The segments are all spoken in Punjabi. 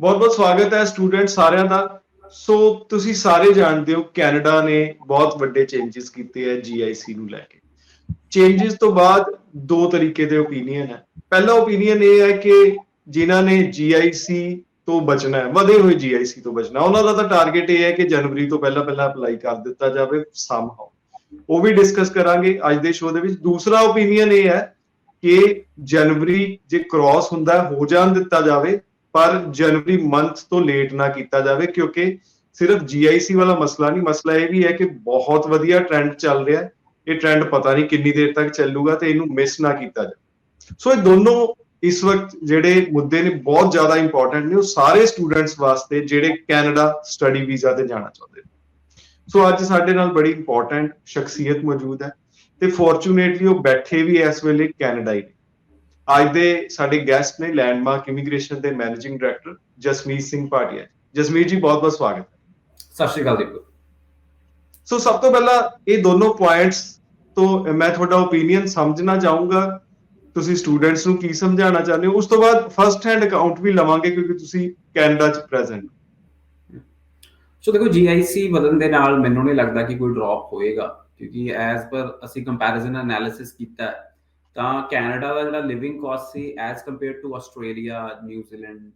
ਬਹੁਤ-ਬਹੁਤ ਸਵਾਗਤ ਹੈ ਸਟੂਡੈਂਟ ਸਾਰਿਆਂ ਦਾ। ਸੋ ਤੁਸੀਂ ਸਾਰੇ ਜਾਣਦੇ ਹੋ ਕੈਨੇਡਾ ਨੇ ਬਹੁਤ ਵੱਡੇ ਚੇਂਜਸ ਕੀਤੇ ਹੈ ਜੀਆਈਸੀ ਨੂੰ ਲੈ ਕੇ। ਚੇਂਜਸ ਤੋਂ ਬਾਅਦ ਦੋ ਤਰੀਕੇ ਦੇ ਓਪੀਨੀਅਨ ਹੈ। ਪਹਿਲਾ ਓਪੀਨੀਅਨ ਇਹ ਹੈ ਕਿ ਜਿਨ੍ਹਾਂ ਨੇ ਜੀਆਈਸੀ ਤੋਂ ਬਚਣਾ ਹੈ, ਵਧੇ ਹੋਏ ਜੀਆਈਸੀ ਤੋਂ ਬਚਣਾ ਉਹਨਾਂ ਦਾ ਤਾਂ ਟਾਰਗੇਟ ਇਹ ਹੈ ਕਿ ਜਨਵਰੀ ਤੋਂ ਪਹਿਲਾਂ ਪਹਿਲਾਂ ਅਪਲਾਈ ਕਰ ਦਿੱਤਾ ਜਾਵੇ ਸਮਹਾਉ ਉਹ ਵੀ ਡਿਸਕਸ ਕਰਾਂਗੇ ਅੱਜ ਦੇ ਸ਼ੋਅ ਦੇ ਵਿੱਚ। ਦੂਸਰਾ ਓਪੀਨੀਅਨ ਇਹ ਹੈ ਕਿ ਜਨਵਰੀ ਜੇ ਕ੍ਰਾਸ ਹੁੰਦਾ ਹੋ ਜਾਣ ਦਿੱਤਾ ਜਾਵੇ ਪਰ ਜਨਵਰੀ ਮੰਥ ਤੋਂ ਲੇਟ ਨਾ ਕੀਤਾ ਜਾਵੇ, ਕਿਉਂਕਿ ਸਿਰਫ ਜੀਆਈਸੀ ਵਾਲਾ ਮਸਲਾ ਨਹੀਂ, ਮਸਲਾ ਇਹ ਵੀ ਹੈ ਕਿ ਬਹੁਤ ਵਧੀਆ ਟ੍ਰੈਂਡ ਚੱਲ ਰਿਹਾ ਹੈ। ਇਹ ਟ੍ਰੈਂਡ ਪਤਾ ਨਹੀਂ ਕਿੰਨੀ ਦੇਰ ਤੱਕ ਚੱਲੂਗਾ ਤੇ ਇਹਨੂੰ ਮਿਸ ਨਾ ਕੀਤਾ ਜਾਵੇ। ਸੋ ਇਹ ਦੋਨੋਂ ਇਸ ਵਕਤ ਜਿਹੜੇ ਮੁੱਦੇ ਨੇ ਬਹੁਤ ਜ਼ਿਆਦਾ ਇੰਪੋਰਟੈਂਟ ਨੇ, ਉਹ ਸਾਰੇ ਸਟੂਡੈਂਟਸ ਵਾਸਤੇ ਜਿਹੜੇ ਕੈਨੇਡਾ ਸਟੱਡੀ ਵੀਜ਼ਾ ਤੇ ਜਾਣਾ ਚਾਹੁੰਦੇ ਨੇ। ਸੋ ਅੱਜ ਸਾਡੇ ਨਾਲ ਬੜੀ ਇੰਪੋਰਟੈਂਟ ਸ਼ਖਸੀਅਤ ਮੌਜੂਦ ਹੈ ਤੇ ਫੋਰਚੂਨੇਟਲੀ ਉਹ ਬੈਠੇ ਵੀ ਇਸ ਵੇਲੇ ਕੈਨੇਡਾ ਹੀ ਨੇ। ਅੱਜ ਦੇ ਸਾਡੇ ਗੈਸਟ ਨੇ ਲੈਂਡਮਾਰਕ ਇਮੀਗ੍ਰੇਸ਼ਨ ਦੇ ਮੈਨੇਜਿੰਗ ਡਾਇਰੈਕਟਰ ਜਸਮੀਤ ਸਿੰਘ ਭਾਟੀਆ ਜਸਮੀਤ ਜੀ ਬਹੁਤ ਬਹੁਤ ਸਵਾਗਤ ਹੈ। ਸਤਿ ਸ਼੍ਰੀ ਅਕਾਲ ਦੀਪਕ ਸੋ ਸਭ ਤੋਂ ਪਹਿਲਾਂ ਇਹ ਦੋਨੋਂ ਪੁਆਇੰਟਸ ਤੋਂ ਮੈਂ ਤੁਹਾਡਾ ਓਪੀਨੀਅਨ ਸਮਝਣਾ ਚਾਹੂੰਗਾ। ਤੁਸੀਂ ਸਟੂਡੈਂਟਸ ਨੂੰ ਕੀ ਸਮਝਾਉਣਾ ਚਾਹੁੰਦੇ ਹੋ? ਉਸ ਤੋਂ ਬਾਅਦ ਫਰਸਟ ਹੈਂਡ ਅਕਾਊਂਟ ਵੀ ਲਵਾਂਗੇ ਕਿਉਂਕਿ ਤੁਸੀਂ ਕੈਨੇਡਾ 'ਚ ਪ੍ਰੈਜ਼ੈਂਟ ਸੋ ਦੇਖੋ ਜੀਆਈਸੀ ਵਧਣ ਦੇ ਨਾਲ ਮੈਨੂੰ ਨਹੀਂ ਲੱਗਦਾ ਕਿ ਕੋਈ ਡ੍ਰੌਪ ਹੋਏਗਾ। ਕਿਉਂਕਿ ਐਜ਼ ਪਰ ਅਸੀਂ ਕੰਪੈਰੀਜ਼ਨ ਐਨਾਲਿਸਿਸ ਕੀਤਾ ਹੈ, ਤਾਂ ਕੈਨੇਡਾ ਦਾ ਜਿਹੜਾ living cost C as compare to Australia New Zealand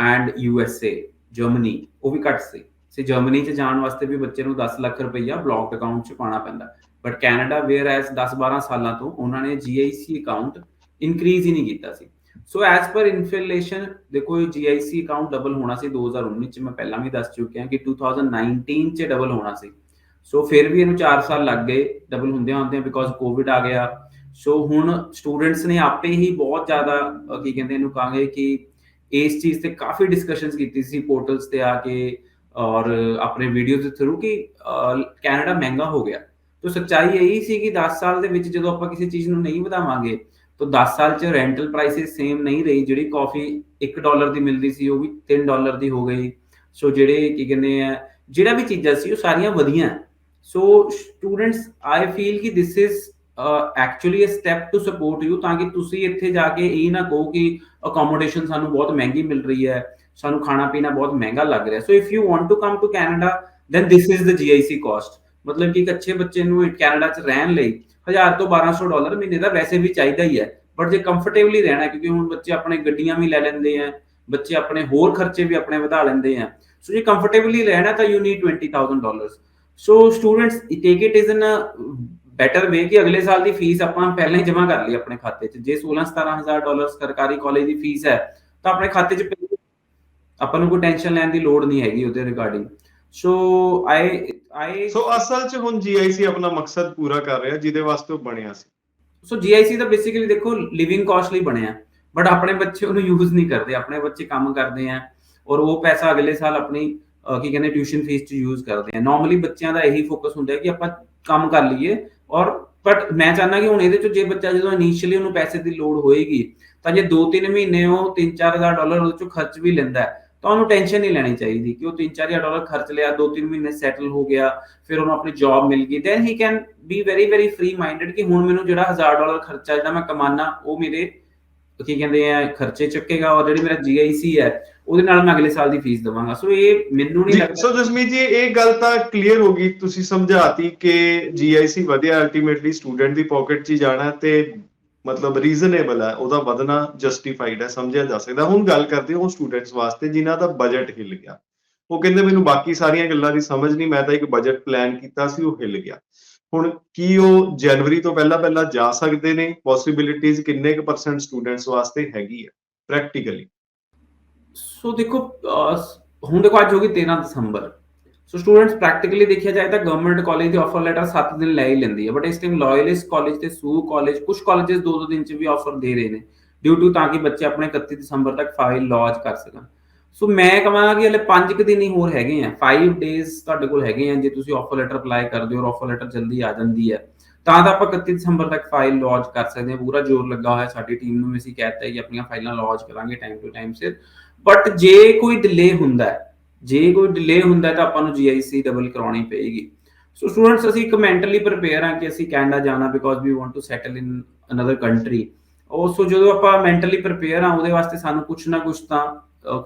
and U S A Germany ਉਹ ਵੀ ਘੱਟ ਸੀ। ਸੇ ਜਰਮਨੀ 'ਚ ਜਾਣ ਵਾਸਤੇ ਵੀ ਬੱਚੇ ਨੂੰ 10 ਲੱਖ ਰੁਪਈਆ ਬਲੌਕਡ ਅਕਾਊਂਟ 'ਚ ਪਾਣਾ ਪੈਂਦਾ। ਬਟ ਕੈਨੇਡਾ ਵੇਅਰ ਐਸ 10-12 ਸਾਲਾਂ ਤੋਂ ਉਹਨਾਂ ਨੇ ਜੀਆਈਸੀ ਅਕਾਊਂਟ ਇਨਕਰੀਜ਼ ਹੀ ਨਹੀਂ ਕੀਤਾ ਸੀ। ਸੋ ਐਜ਼ ਪਰ ਇਨਫਲੇਸ਼ਨ ਦੇਖੋ ਇਹ ਜੀਆਈਸੀ ਅਕਾਊਂਟ ਡਬਲ ਹੋਣਾ ਸੀ 2019 ਚ। ਮੈਂ ਪਹਿਲਾਂ ਵੀ ਦੱਸ ਚੁੱਕਿਆ ਕਿ 2019 ਚ ਡਬਲ ਹੋਣਾ ਸੀ। ਸੋ ਫਿਰ ਵੀ ਇਹਨੂੰ 4 ਸਾਲ ਲੱਗ ਗਏ ਡਬਲ ਹੁੰਦਿਆਂ ਹੁੰਦਿਆਂ ਬਿਕੋਜ਼ ਕੋਵਿਡ ਆ ਗਿਆ। ਸੋ ਹੁਣ ਸਟੂਡੈਂਟਸ ਨੇ ਆਪੇ ਹੀ ਬਹੁਤ ਜ਼ਿਆਦਾ ਕੀ ਕਹਿੰਦੇ ਇਹਨੂੰ ਕਹਾਂਗੇ ਕਿ ਇਸ ਚੀਜ਼ ਤੇ ਕਾਫੀ ਡਿਸਕਸ਼ਨਸ ਕੀਤੀ ਸੀ ਪੋਰਟਲਸ ਤੇ ਆ ਕੇ ਔਰ ਆਪਣੇ ਵੀਡੀਓਜ਼ ਦੇ ਥਰੂ ਕਿ ਕੈਨੇਡਾ ਮਹਿੰਗਾ ਹੋ ਗਿਆ। ਤੋ ਸੱਚਾਈ ਇਹੀ ਸੀ ਕਿ 10 ਸਾਲ ਦੇ ਵਿੱਚ ਜਦੋਂ ਆਪਾਂ ਕਿਸੇ ਚੀਜ਼ ਨੂੰ ਨਹੀਂ ਵਧਾਵਾਂਗੇ, ਤਾਂ 10 ਸਾਲ ਚ ਰੈਂਟਲ ਪ੍ਰਾਈਸਿਸ ਸੇਮ ਨਹੀਂ ਰਹੀ, ਜਿਹੜੀ ਕਾਫੀ 1 ਡਾਲਰ ਦੀ ਮਿਲਦੀ ਸੀ, ਉਹ ਵੀ 3 ਡਾਲਰ ਦੀ ਹੋ ਗਈ। ਸੋ ਜਿਹੜੇ ਕੀ ਕਹਿੰਦੇ ਆ, ਜਿਹੜਾ ਵੀ ਚੀਜ਼ਾਂ ਸੀ, ਉਹ ਸਾਰੀਆਂ ਵਧੀਆਂ। ਸੋ ਸਟੂਡੈਂਟਸ ਆਈ ਫੀਲ ਕਿ this is actually a step to support you ਤਾਂ ਕਿ ਤੁਸੀਂ ਇੱਥੇ ਜਾ ਕੇ ਇਹ ਨਾ ਕਹੋ ਕਿ ਅਕੋਮੋਡੇਸ਼ਨ ਸਾਨੂੰ ਬਹੁਤ ਮਹਿੰਗੀ ਮਿਲ ਰਹੀ ਹੈ, ਸਾਨੂੰ ਖਾਣਾ ਪੀਣਾ ਬਹੁਤ ਮਹਿੰਗਾ ਲੱਗ ਰਿਹਾ so if you want to come to Canada then this is the GIC cost ਮਤਲਬ ਕਿ ਇੱਕ ਅੱਛੇ ਬੱਚੇ ਨੂੰ ਕੈਨੇਡਾ 'ਚ ਰਹਿਣ ਲਈ 1000 ਤੋਂ 1200 ਡਾਲਰ ਮਹੀਨੇ ਦਾ ਵੈਸੇ ਵੀ ਚਾਹੀਦਾ ਹੀ ਹੈ। ਬਟ ਜੇ ਕੰਫਰਟੇਬਲੀ ਰਹਿਣਾ ਕਿਉਂਕਿ ਹੁਣ ਬੱਚੇ ਆਪਣੇ ਗੱਡੀਆਂ ਵੀ ਲੈ ਲੈਂਦੇ ਆ ਬੱਚੇ ਆਪਣੇ ਹੋਰ ਖਰਚੇ ਵੀ ਆਪਣੇ ਵਧਾ ਲੈਂਦੇ ਆ ਸੋ ਜੇ ਕੰਫਰਟੇਬਲੀ ਰਹਿਣਾ ਤਾਂ you need 20000 dollars so students take it is in better way ਕਿ ਅਗਲੇ ਸਾਲ ਦੀ ਫੀਸ ਆਪਾਂ ਪਹਿਲਾਂ ਹੀ ਜਮ੍ਹਾਂ ਕਰ ਲਈ ਆਪਣੇ ਖਾਤੇ 'ਚ। ਜੇ 16 17000 ਡਾਲਰ ਸਰਕਾਰੀ ਕਾਲਜ ਦੀ ਫੀਸ ਹੈ ਤਾਂ ਆਪਣੇ ਖਾਤੇ 'ਚ ਆਪਾਂ ਨੂੰ ਕੋਈ ਟੈਨਸ਼ਨ ਲੈਣ ਦੀ ਲੋੜ ਨਹੀਂ ਹੈਗੀ ਉਹਦੇ ਰਿਗਾਰਡਿੰਗ ਸੋ ਆਈ ਆਈ ਸੋ ਅਸਲ 'ਚ ਹੁਣ ਜੀਆਈਸੀ ਆਪਣਾ ਮਕਸਦ ਪੂਰਾ ਕਰ ਰਿਹਾ ਜਿਹਦੇ ਵਾਸਤੇ ਬਣਿਆ ਸੀ। ਸੋ ਜੀਆਈਸੀ ਤਾਂ ਬੇਸਿਕਲੀ ਦੇਖੋ ਲਿਵਿੰਗ ਕਾਸਟ ਲਈ ਬਣਿਆ। ਬਟ ਆਪਣੇ ਬੱਚੇ ਉਹਨੂੰ ਯੂਜ਼ ਨਹੀਂ ਕਰਦੇ ਆਪਣੇ ਬੱਚੇ ਕੰਮ ਕਰਦੇ ਆ ਔਰ ਉਹ ਪੈਸਾ ਅਗਲੇ ਸਾਲ ਆਪਣੀ ਕੀ ਕਹਿੰਦੇ ਟਿਊਸ਼ਨ ਫੀਸ 'ਚ ਯੂਜ਼ ਕਰਦੇ ਆ। ਨਾਰਮਲੀ ਬੱਚਿਆਂ ਦਾ ਇਹੀ ਫੋਕਸ ਹੁੰਦਾ ਹੈ ਕਿ ਆਪਾਂ ਕੰਮ ਕਰ ਲਈਏ ਔਰ ਬਟ ਮੈਂ ਚਾਹੁੰਦਾ ਕਿ ਹੁਣ ਇਹਦੇ 'ਚ ਜੇ ਬੱਚਾ ਜਦੋਂ ਇਨੀਸ਼ੀਅਲੀ ਉਹਨੂੰ ਪੈਸੇ ਦੀ ਲੋੜ ਹੋਏਗੀ ਤਾਂ ਜੇ 2-3 ਮਹੀਨੇ ਉਹ 3-4000 ਡਾਲਰ ਉਹਦੇ 'ਚੋਂ ਖਰਚ ਵੀ ਲੈਂਦਾ ਹੈ, ਤਾਂ ਉਹਨੂੰ ਟੈਨਸ਼ਨ ਨਹੀਂ ਲੈਣੀ ਚਾਹੀਦੀ ਕਿ ਉਹ 3-4000 ਡਾਲਰ ਖਰਚ ਲਿਆ 2-3 ਮਹੀਨੇ ਸੈਟਲ ਹੋ ਗਿਆ ਫਿਰ ਉਹਨੂੰ ਆਪਣੀ ਜੌਬ ਮਿਲ ਗਈ then he can be very very free minded ਕਿ ਹੁਣ ਮੈਨੂੰ ਜਿਹੜਾ 1000 ਡਾਲਰ ਖਰਚਾ ਜਿਹੜਾ ਮੈਂ ਕਮਾਨਾ ਉਹ ਮੇਰੇ ਕੀ ਕਹਿੰਦੇ ਆ ਖਰਚੇ ਚੱਕੇਗਾ ਔਰ ਜਿਹੜੀ ਮੇਰਾ ਜੀਆਈਸੀ ਹੈ ਉਹਦੇ ਨਾਲ ਮੈਂ ਅਗਲੇ ਸਾਲ ਦੀ ਫੀਸ ਦਵਾਂਗਾ। ਸੋ ਇਹ ਮੈਨੂੰ ਨਹੀਂ ਲੱਗਦਾ ਸੋ ਜਸਮੀਤ ਜੀ ਇਹ ਗੱਲ ਤਾਂ ਕਲੀਅਰ ਹੋ ਗਈ। ਤੁਸੀਂ ਸਮਝਾਤੀ ਕਿ ਜੀਆਈਸੀ ਵਧਿਆ ਅਲਟੀਮੇਟਲੀ ਸਟੂਡੈਂਟ ਦੀ ਪਾਕਟ 'ਚ ਹੀ ਜਾਣਾ ਤੇ ਮਤਲਬ ਰੀਜ਼ਨੇਬਲ ਹੈ ਉਹਦਾ ਵਧਣਾ ਜਸਟੀਫਾਈਡ ਹੈ ਸਮਝਿਆ ਜਾ ਸਕਦਾ। ਹੁਣ ਗੱਲ ਕਰਦੇ ਹਾਂ ਉਹ ਸਟੂਡੈਂਟਸ ਵਾਸਤੇ ਜਿਨ੍ਹਾਂ ਦਾ ਬਜਟ ਹਿੱਲ ਗਿਆ। ਉਹ ਕਹਿੰਦੇ ਮੈਨੂੰ ਬਾਕੀ ਸਾਰੀਆਂ ਗੱਲਾਂ ਦੀ ਸਮਝ ਨਹੀਂ ਮੈਂ ਤਾਂ ਇੱਕ ਬਜਟ ਪਲਾਨ ਕੀਤਾ ਸੀ ਉਹ ਹਿੱਲ ਗਿਆ। ਹੁਣ ਕੀ ਉਹ ਜਨਵਰੀ ਤੋਂ ਪਹਿਲਾਂ ਪਹਿਲਾਂ ਜਾ ਸਕਦੇ ਨੇ? ਪੋਸਿਬਿਲਿਟੀਜ਼ ਕਿੰਨੇ ਕੁ ਪਰਸੈਂਟ ਸਟੂਡੈਂਟਸ ਵਾਸਤੇ ਹੈਗੀ ਹੈ ਪ੍ਰੈਕਟੀਕਲੀ ਸੋ ਦੇਖੋ ਹੁਣ ਦੇਖੋ ਅੱਜ ਹੋ 13 ਦਸੰਬਰ। ਸੋ ਸਟੂਡੈਂਟਸ ਪ੍ਰੈਕਟੀਕਲੀ ਦੇਖਿਆ ਜਾਏ ਤਾਂ ਗਵਰਨਮੈਂਟ ਕਾਲਜ ਦੇ ਆਫਰ ਲੈਟਰ 7 ਦਿਨ ਲੈ ਹੀ ਲੈਂਦੀ ਹੈ ਬਟ ਇਸ ਟਾਈਮ ਲਾਇਲਿਸਟ ਕਾਲਜ ਤੇ ਸੂ ਕਾਲਜ ਕੁਝ ਕਾਲਜਸ 2-2 ਦਿਨ ਚ ਵੀ ਆਫਰ ਦੇ ਰਹੇ ਨੇ। ਡਿਊ ਟੂ ਤਾਂ ਕਿ ਬੱਚੇ ਆਪਣੇ 31 ਦਸੰਬਰ ਤੱਕ ਫਾਈਲ ਲੌਂਚ ਕਰ ਸਕਣ। ਸੋ ਮੈਂ ਕਹਾਂਗਾ ਕਿ ਹਲੇ 5 ਕੁ ਦਿਨ ਹੀ ਹੋਰ ਹੈਗੇ ਆ। 5 ਡੇਜ਼ ਤੁਹਾਡੇ ਕੋਲ ਹੈਗੇ ਆ, ਜੇ ਤੁਸੀਂ ਆਫਰ ਲੈਟਰ ਅਪਲਾਈ ਕਰਦੇ ਹੋ ਔਰ ਆਫਰ ਲੈਟਰ ਜਲਦੀ ਆ ਜਾਂਦੀ ਹੈ, ਤਾਂ ਤਾਂ ਆਪਾਂ 31 ਦਸੰਬਰ ਤੱਕ ਫਾਈਲ ਲੌਂਚ ਕਰ ਸਕਦੇ ਹਾਂ। ਪੂਰਾ ਜ਼ੋਰ ਲੱਗਾ ਹੋਇਆ ਸਾਡੀ ਟੀਮ ਨੂੰ ਅਸੀਂ ਕਹਿਤਾ ਹੈ ਕਿ ਆਪਣੀਆਂ ਫਾਈਲਾਂ ਲੌਂਚ ਕਰਾਂਗੇ ਟਾਈਮ ਟੂ ਟਾਈਮ ਸਿਰ। ਬਟ ਜੇ ਕੋਈ ਡਿਲੇ ਹੁੰਦਾ ਹੈ, ਜੇ ਕੋਈ ਡਿਲੇ ਹੁੰਦਾ ਤਾਂ ਆਪਾਂ ਨੂੰ ਜੀਆਈਸੀ ਡਬਲ ਕਰਾਉਣੀ ਪਏਗੀ। ਸੋ ਸਟੂਡੈਂਟਸ ਅਸੀਂ ਇੱਕ ਮੈਂਟਲੀ ਪ੍ਰਿਪੇਅਰ ਹਾਂ ਕਿ ਅਸੀਂ ਕੈਨੇਡਾ ਜਾਣਾ because we want to settle in another country ਉਹ ਸੋ ਜਦੋਂ ਆਪਾਂ ਮੈਂਟਲੀ ਪ੍ਰਿਪੇਅਰ ਹਾਂ, ਉਹਦੇ ਵਾਸਤੇ ਸਾਨੂੰ ਕੁਝ ਨਾ ਕੁਝ ਤਾਂ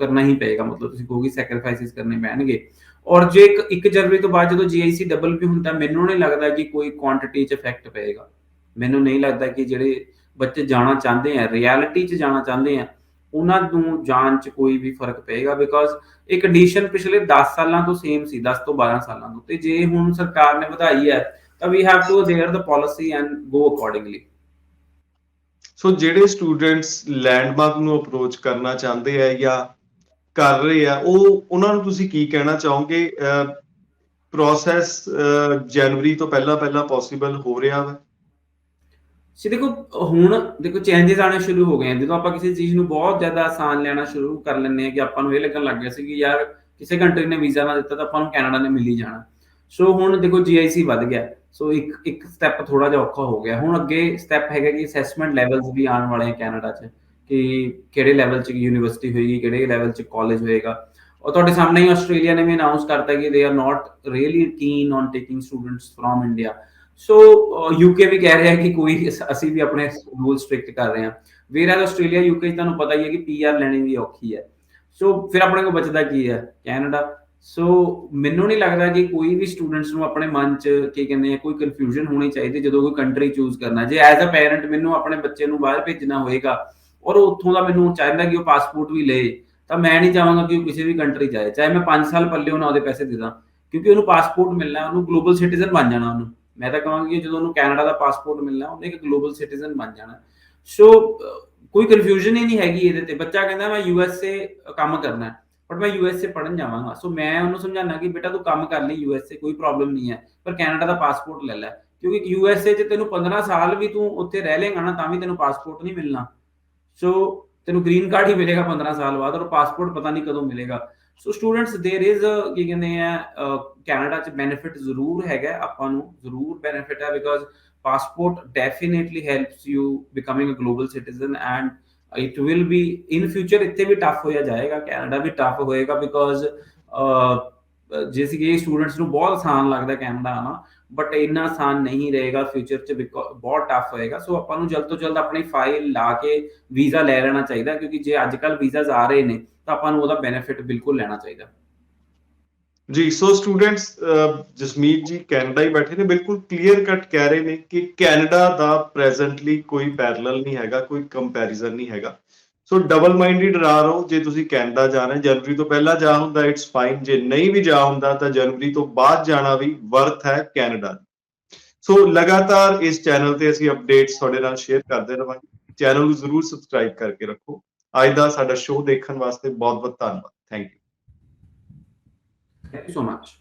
ਕਰਨਾ ਹੀ ਪਏਗਾ, ਮਤਲਬ ਤੁਸੀਂ ਕਹੋਗੇ ਸੈਕਰੀਫਾਈਸਿਸ ਕਰਨੇ ਪੈਣਗੇ। ਔਰ ਜੇ 1 ਜਨਵਰੀ ਤੋਂ ਬਾਅਦ ਜਦੋਂ ਜੀਆਈਸੀ ਡਬਲ ਹੁੰਦਾ, ਮੈਨੂੰ ਨਹੀਂ ਲੱਗਦਾ ਕਿ ਕੋਈ ਕੁਆਂਟੀਟੀ 'ਚ ਇਫੈਕਟ ਪਏਗਾ। ਮੈਨੂੰ ਨਹੀਂ ਲੱਗਦਾ ਕਿ ਜਿਹੜੇ ਬੱਚੇ ਜਾਣਾ ਚਾਹੁੰਦੇ ਆ ਰਿਐਲਿਟੀ 'ਚ ਜਾਣਾ ਚਾਹੁੰਦੇ ਆ, ਉਹਨਾਂ ਨੂੰ ਜਾਣ 'ਚ ਕੋਈ ਵੀ ਫ਼ਰਕ ਪਏਗਾ। ਬਿਕਾਜ਼ ਇਹ ਕੰਡੀਸ਼ਨ ਪਿਛਲੇ 10 ਸਾਲਾਂ ਤੋਂ ਸੇਮ ਸੀ 10 ਤੋਂ 12 ਸਾਲਾਂ ਤੋਂ। ਤੇ ਜੇ ਹੁਣ ਸਰਕਾਰ ਨੇ ਵਧਾਈ ਹੈ, ਤਾਂ we have to adhere the policy and go accordingly so ਜਿਹੜੇ ਸਟੂਡੈਂਟਸ ਲੈਂਡਮਾਰਕ ਨੂੰ ਅਪਰੋਚ ਕਰਨਾ ਚਾਹੁੰਦੇ ਆ ਜਾਂ ਕਰ ਰਹੇ ਆ, ਉਹ ਉਹਨਾਂ ਨੂੰ ਤੁਸੀਂ ਕੀ ਕਹਿਣਾ ਚਾਹੋਗੇ? ਪ੍ਰੋਸੈਸ ਜਨਵਰੀ ਤੋਂ ਪਹਿਲਾਂ ਪਹਿਲਾਂ ਪੋਸੀਬਲ ਹੋ ਰਿਹਾ ਵਾ? ਸੀ ਦੇਖੋ, ਹੁਣ ਦੇਖੋ ਚੇਂਜਸ ਆਣੇ ਸ਼ੁਰੂ ਹੋ ਗਏ ਆ। ਜਦੋਂ ਆਪਾਂ ਕਿਸੇ ਚੀਜ਼ ਨੂੰ ਬਹੁਤ ਜ਼ਿਆਦਾ ਆਸਾਨ ਲੈਣਾ ਸ਼ੁਰੂ ਕਰ ਲੈਂਦੇ ਆ ਕਿ ਆਪਾਂ ਨੂੰ ਇਹ ਲੱਗਣ ਲੱਗ ਗਿਆ ਸੀ ਕਿ ਯਾਰ, ਕਿਸੇ ਕੰਟਰੀ ਨੇ ਵੀਜ਼ਾ ਨਾ ਦਿੱਤਾ ਤਾਂ ਆਪਾਂ ਨੂੰ ਕੈਨੇਡਾ ਨੇ ਮਿਲ ਹੀ ਜਾਣਾ। ਸੋ ਹੁਣ ਦੇਖੋ ਜੀਆਈਸੀ ਵੱਧ ਗਿਆ। ਸੋ ਇੱਕ ਇੱਕ ਸਟੈਪ ਥੋੜਾ ਜਿਹਾ ਔਖਾ ਹੋ ਗਿਆ। ਹੁਣ ਅੱਗੇ ਸਟੈਪ ਹੈਗਾ ਕਿ ਅਸੈਸਮੈਂਟ ਲੈਵਲਸ ਵੀ ਆਉਣ ਵਾਲੇ ਆ ਕੈਨੇਡਾ 'ਚ ਕਿ ਕਿਹੜੇ ਲੈਵਲ 'ਚ ਯੂਨੀਵਰਸਿਟੀ ਹੋਏਗੀ, ਕਿਹੜੇ ਲੈਵਲ 'ਚ ਕਾਲਜ ਹੋਏਗਾ। ਔਰ ਤੁਹਾਡੇ ਸਾਹਮਣੇ ਹੀ ਆਸਟ੍ਰੇਲੀਆ ਨੇ ਵੀ ਅਨਾਉਂਸ ਕਰਤਾ ਕਿ they are not really keen on taking students from India so UK ਵੀ ਕਹਿ ਰਿਹਾ ਹੈ ਕਿ ਕੋਈ ਅਸੀਂ ਵੀ ਆਪਣੇ ਰੂਲ ਸਟ੍ਰਿਕਟ ਕਰ ਰਹੇ ਹਾਂ। ਵੇਰਾ ਆਸਟ੍ਰੇਲੀਆ ਯੂਕੇ ਤੁਹਾਨੂੰ ਪਤਾ ਹੀ ਹੈ ਕਿ ਪੀਆਰ ਲੈਣੀ ਵੀ ਔਖੀ ਹੈ। ਸੋ ਫਿਰ ਆਪਣੇ ਕੋਲ ਬਚਦਾ ਕੀ ਹੈ? ਕੈਨੇਡਾ। ਸੋ ਮੈਨੂੰ ਨਹੀਂ ਲੱਗਦਾ ਕਿ ਕੋਈ ਵੀ ਸਟੂਡੈਂਟਸ ਨੂੰ ਆਪਣੇ ਮਨ 'ਚ ਕੀ ਕਹਿੰਦੇ ਆ, ਕੋਈ ਕਨਫਿਊਜ਼ਨ ਹੋਣੀ ਚਾਹੀਦੀ ਜਦੋਂ ਕੋਈ ਕੰਟਰੀ ਚੂਜ਼ ਕਰਨਾ। ਜੇ ਐਜ਼ ਅ ਪੈਰੈਂਟ ਮੈਨੂੰ ਆਪਣੇ ਬੱਚੇ ਨੂੰ ਬਾਹਰ ਭੇਜਣਾ ਹੋਏਗਾ ਔਰ ਉੱਥੋਂ ਦਾ ਮੈਨੂੰ ਚਾਹੀਦਾ ਕਿ ਉਹ ਪਾਸਪੋਰਟ ਵੀ ਲਏ ਤਾਂ ਮੈਂ ਨਹੀਂ ਚਾਹਾਂਗਾ ਕਿ ਉਹ ਕਿਸੇ ਵੀ ਕੰਟਰੀ ਜਾਏ। ਚਾਹੇ ਮੈਂ 5 ਸਾਲ ਪੱਲੇ ਉਹਨਾਂ ਉਹਦੇ ਪੈਸੇ ਦੇ ਦਾਂ, ਕਿਉਂਕਿ ਉਹਨੂੰ ਪਾਸਪੋਰਟ ਮਿਲਣਾ, ਉਹਨੂੰ ਗਲੋਬਲ ਸਿਟੀਜ਼ਨ ਬਣ ਜਾਣਾ ਉਹਨੂੰ। ਮੈਂ ਤਾਂ ਕਹਾਂਗਾ ਕਿ ਜਦੋਂ ਉਹਨੂੰ ਕੈਨੇਡਾ ਦਾ ਪਾਸਪੋਰਟ ਮਿਲਣਾ, ਉਹਨੇ ਇੱਕ ਗਲੋਬਲ ਸਿਟੀਜ਼ਨ ਬਣ ਜਾਣਾ। ਸੋ ਕੋਈ ਕਨਫਿਊਜ਼ਨ ਹੀ ਨਹੀਂ ਹੈਗੀ ਇਹਦੇ ਤੇ। ਬੱਚਾ ਕਹਿੰਦਾ ਮੈਂ ਯੂਐਸਏ ਕੰਮ ਕਰਨਾ ਬਟ ਮੈਂ ਯੂਐਸਏ ਪੜਨ ਜਾਵਾਂਗਾ ਸੋ ਮੈਂ ਉਹਨੂੰ ਸਮਝਾਉਣਾ ਕਿ ਬੇਟਾ ਤੂੰ ਕੰਮ ਕਰ ਲਈ ਯੂਐਸਏ ਕੋਈ ਪ੍ਰੋਬਲਮ ਨਹੀਂ ਹੈ ਪਰ ਕੈਨੇਡਾ ਦਾ ਪਾਸਪੋਰਟ ਲੈ ਲੈ ਕਿਉਂਕਿ ਯੂਐਸਏ 'ਚ ਤੈਨੂੰ 15 ਸਾਲ ਵੀ ਤੂੰ ਉੱਥੇ ਰਹਿ ਲੇਗਾ ਨਾ ਤਾਂ ਵੀ ਤੈਨੂੰ ਪਾਸਪੋਰਟ ਨਹੀਂ ਮਿਲਣਾ ਸੋ ਤੈਨੂੰ ਗ੍ਰੀਨ ਕਾਰਡ ਹੀ ਮਿਲੇਗਾ 15 ਸਾਲ ਬਾਅਦ ਔਰ ਪਾਸਪੋਰਟ ਪਤਾ ਨਹੀਂ ਕਦੋਂ ਮਿਲੇਗਾ ਸੋ ਸਟੂਡੈਂਟਸ देयर इज ਕੀ ਕਹਿੰਦੇ ਆ ਕੈਨੇਡਾ ਚ ਬੈਨੀਫਿਟ ਜ਼ਰੂਰ ਹੈਗਾ ਆਪਾਂ ਨੂੰ ਜ਼ਰੂਰ ਬੈਨੀਫਿਟ ਹੈ because passport definitely helps you becoming a global citizen and it will be in future ਇੱਥੇ ਵੀ ਟਫ ਹੋਇਆ ਜਾਏਗਾ ਕੈਨੇਡਾ ਵੀ ਟਫ ਹੋਏਗਾ ਬਿਕਾਜ਼ ਜਿਸ ਕਿ ਸਟੂਡੈਂਟਸ ਨੂੰ ਬਹੁਤ ਆਸਾਨ ਲੱਗਦਾ ਕੈਨੇਡਾ ਆਣਾ ਬਟ ਇੰਨਾ ਆਸਾਨ ਨਹੀਂ ਰਹੇਗਾ ਫਿਊਚਰ ਚ ਬਹੁਤ ਟਫ ਹੋਏਗਾ ਸੋ ਆਪਾਂ ਨੂੰ ਜਲਦ ਤੋਂ ਜਲਦ ਆਪਣੀ ਫਾਈਲ ਲਾ ਕੇ ਵੀਜ਼ਾ ਲੈ ਲੈਣਾ ਚਾਹੀਦਾ ਕਿਉਂਕਿ ਜੇ ਅੱਜ ਕੱਲ ਵੀਜ਼ਾਸ ਆ ਰਹੇ ਨੇ ਤਾਂ ਆਪਾਂ ਨੂੰ ਉਹਦਾ ਬੈਨੀਫਿਟ ਬਿਲਕੁਲ ਲੈਣਾ ਚਾਹੀਦਾ ਜੀ so students Jasmeet ji Canada ਹੀ ਬੈਠੇ ਨੇ। ਬਿਲਕੁਲ ਕਲੀਅਰ ਕੱਟ ਕਹਿ ਰਹੇ ਨੇ ਕਿ ਕੈਨੇਡਾ ਦਾ ਪ੍ਰੈਜ਼ੈਂਟਲੀ ਕੋਈ ਪੈਰਲਲ ਨਹੀਂ ਹੈਗਾ, ਕੋਈ ਕੰਪੈਰੀਜ਼ਨ ਨਹੀਂ ਹੈਗਾ। ਸੋ ਡਬਲ ਮਾਈਂਡਡ ਨਾ ਰਹੋ, ਜੇ ਤੁਸੀਂ ਕੈਨੇਡਾ ਜਾਣਾ ਜਨਵਰੀ ਤੋਂ ਪਹਿਲਾਂ ਜਾ ਹੁੰਦਾ ਇਟਸ ਫਾਈਨ ਜੇ ਨਹੀਂ ਵੀ ਜਾ ਹੁੰਦਾ, ਤਾਂ ਜਨਵਰੀ ਤੋਂ ਬਾਅਦ ਜਾਣਾ ਵੀ ਵਰਥ ਹੈ ਕੈਨੇਡਾ ਸੋ ਲਗਾਤਾਰ ਇਸ ਚੈਨਲ ਤੇ ਅਸੀਂ ਅਪਡੇਟਸ ਤੁਹਾਡੇ ਨਾਲ ਸ਼ੇਅਰ ਕਰਦੇ ਰਵਾਂਗੇ। ਚੈਨਲ ਨੂੰ ਜ਼ਰੂਰ ਸਬਸਕ੍ਰਾਈਬ ਕਰਕੇ ਰੱਖੋ। ਅੱਜ ਦਾ ਸਾਡਾ ਸ਼ੋਅ ਦੇਖਣ ਵਾਸਤੇ ਬਹੁਤ ਬਹੁਤ ਧੰਨਵਾਦ। Thank you thank you so much